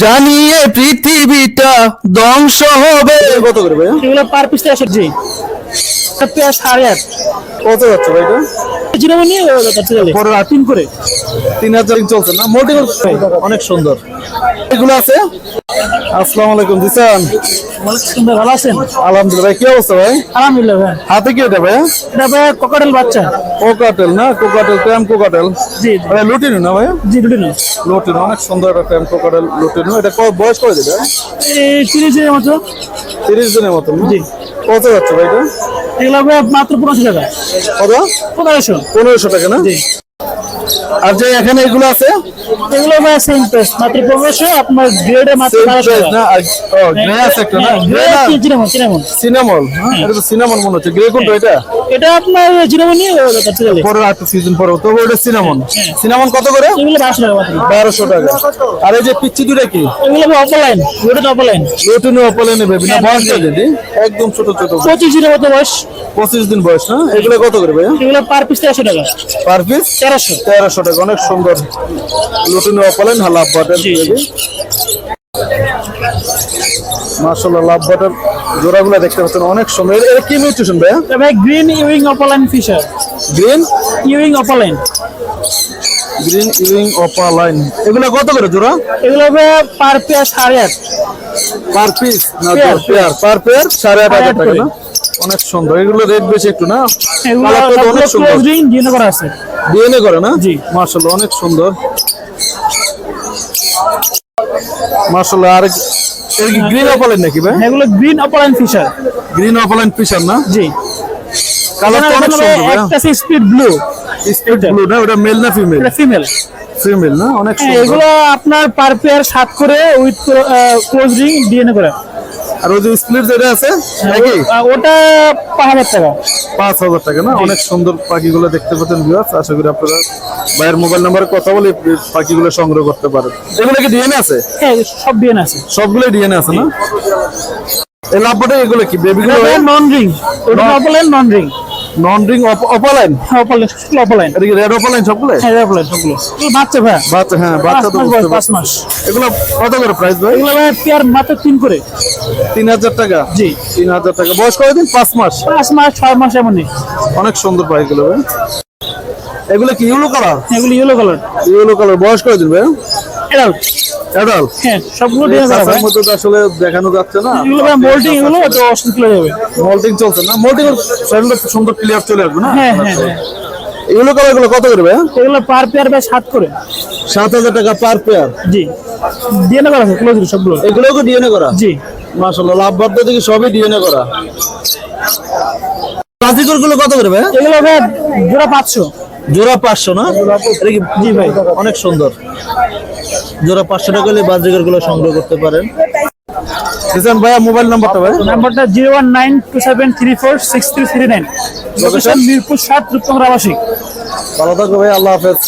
জানিয়ে পৃথিবীটা ধ্বংস হবে। কত করে ভাই এগুলো পার পিস একশো জি সাড়ে আট। কত যাচ্ছে ভাই এটা? জিরো নিয়ে পরে তিন করে? তিন হাজার চলছে না? মোটি অনেক সুন্দর। এগুলো আছে? আসসালামু আলাইকুম দিসান ভালো আছেন আলহামদুলিল্লাহ ভাই কি অবস্থা ভাই? আলহামদুলিল্লাহ ভাই হাতে কি এটা ভাইয়া এটা ভাই? ককাটেল বাচ্চা কোকাটেল না কোকাটেল। কোকাটেল জি ভাই লুটিনু না ভাইয়া জি অনেক সুন্দর একটা কোকাটেল লুটিনু। এটা ক- বয়স করে দিবে তিরিশ দিনের মতো তিরিশ দিনের মতন জি। কত যাচ্ছে ভাই এটা? এগুলো মাত্র পনেরোশো টাকা। কত? পনেরোশো। পনেরোশো টাকা না? জি। আর যে এখানে এগুলো আছে? এগুলো ভাই সেম প্রাইস মাত্র আপনার গ্রেডে মাত্র Same বারোশো price টাকা না? ও গ্রে আছে একটা না? গ্রে না? সিনামল হ্যাঁ? এটা তো সিনামল মনে হচ্ছে। গ্রে কোনটা এটা? এটা আপনার নিয়ে পরে একটা সিজন পরে তবে ওটা সিনামন সিনামন কত করে? এগুলো বারোশো টাকা মাত্র। বারোশো টাকা। আর এই যে পিচ্ছি দুটা কি? এগুলো ভাই অফলাইন ওটা তো অফলাইন নতুন অপলে নেবে বিনা বয়স দিদি একদম ছোট ছোট পঁচিশ দিনের মতো বয়স। পঁচিশ দিন বয়স না? এগুলো কত করে ভাইয়া? এগুলো পার পিস তেরোশো টাকা। পার পিস তেরোশো। তেরোশো টাকা। অনেক সুন্দর নতুন অপলেন হ্যাঁ লাভ বাটার লাভ বাটার জোড়াগুলো দেখতে পাচ্ছেন অনেক সুন্দর। এর- কি মিউটেশন তবে green Euwing opaline Fischer green Euwing opaline green Euwing opaline এগুলো কত করে জোড়া? এগুলো ভাই পার পেয়ার সাড়ে আট। পার পিস না পেয়ার পার পেয়ার সাড়ে আট হাজার টাকা না? অনেক সুন্দর। এগুলো রেট বেশি একটু না? এগুলো অনেক সুন্দর। ডিএনএ করা আছে। ডিএনএ করে না? জি। অনেক সুন্দর। আর গ্রিন অপালাইন নাকি ভাই? এগুলো green opaline Fischer green opaline Fischer না? জি। কালার তো অনেক সুন্দর একটা স্পিড ব্লু স্পিড ব্লু না? ওটা মেল না ফিমেল এটা ফিমেল ফিমেল না? অনেক সুন্দর। এগুলো আপনার পার পেয়ার সাত করে উইথ ক্লোজ রিং ডিএনএ করা। আর ওই যে স্প্লিট যেটা আছে নাকি? ওটা পাঁচ হাজার টাকা। পাঁচ হাজার টাকা না? অনেক সুন্দর পাখিগুলো দেখতে পাচ্ছেন ভিউয়ার্স আশা করি আপনারা ভাইয়ের মোবাইল নাম্বারে কথা বলে পাখিগুলো সংগ্রহ করতে পারেন। এগুলো কি ডিএনএ আছে? হ্যাঁ সব ডিএনএ আছে। সবগুলো ডিএনএ আছে না? এই লাভটা এগুলো কি? বেবিগুলো নন রিং ওটা opaline non ring non ring opaline? Opaline opaline এটা কি রেড অপালাইন সবগুলো হ্যাঁ অফলাইন সবগুলো বাচ্চা ভাই। বাচ্চা হ্যাঁ বাচ্চা তো পাঁচ মাস বুঝতে পারছি। এগুলো কত করে প্রাইস ভাই? এগুলো ভাই পেয়ার মাত্র তিন করে। তিন হাজার টাকা? জি। তিন হাজার টাকা। বয়স করে দিন পাঁচ মাস। পাঁচ মাস ছয় মাস এমনই। অনেক সুন্দর পাখিগুলো ভাই। এগুলো কি ইউলো কালার এগুলো ইয়েলো কালার ইউলো কালার বয়স ভাই? এডাল্ট হ্যাঁ সবগুলো আসলে দেখানো যাচ্ছে না। এগুলো মোল্ডিং এগুলো তো অসুস্থ হয়ে যাবে। মোল্ডিং চলছে না। মোল্ডিং সেগুলো সুন্দর ক্লিয়ার চলে আসবে না? হ্যাঁ হ্যাঁ ইউলো কালারগুলো কত করে ভাই? এগুলো পার পেয়ার ভাই সাত করে। সাত হাজার টাকা পার পেয়ার জি। ডিএনএ করা আছে ক্লোজ সবগুলো। এগুলো কি ডিএনএ করা? জি। মাশাআল্লাহ লাভ বার্তা দেখি সবই ডিএনএ করা। প্লাস্টিকেরগুলো কত করে ভাই? এগুলো ভাই জোড়া পাঁচশো। জোড়া পাঁচশো না? এটা কি? জি ভাই। অনেক সুন্দর। জোড়া পাঁচশো টাকা হলে গুলো সংগ্রহ করতে পারেন। কিষান ভাইয়া মোবাইল নাম্বারটা ভাই? নাম্বারটা zero one nine two seven three four six three three nine. Location Mirpur সাত রূপকঙ্গর আবাসিক। ভালো থাকবে ভাই আল্লাহ হাফেজ।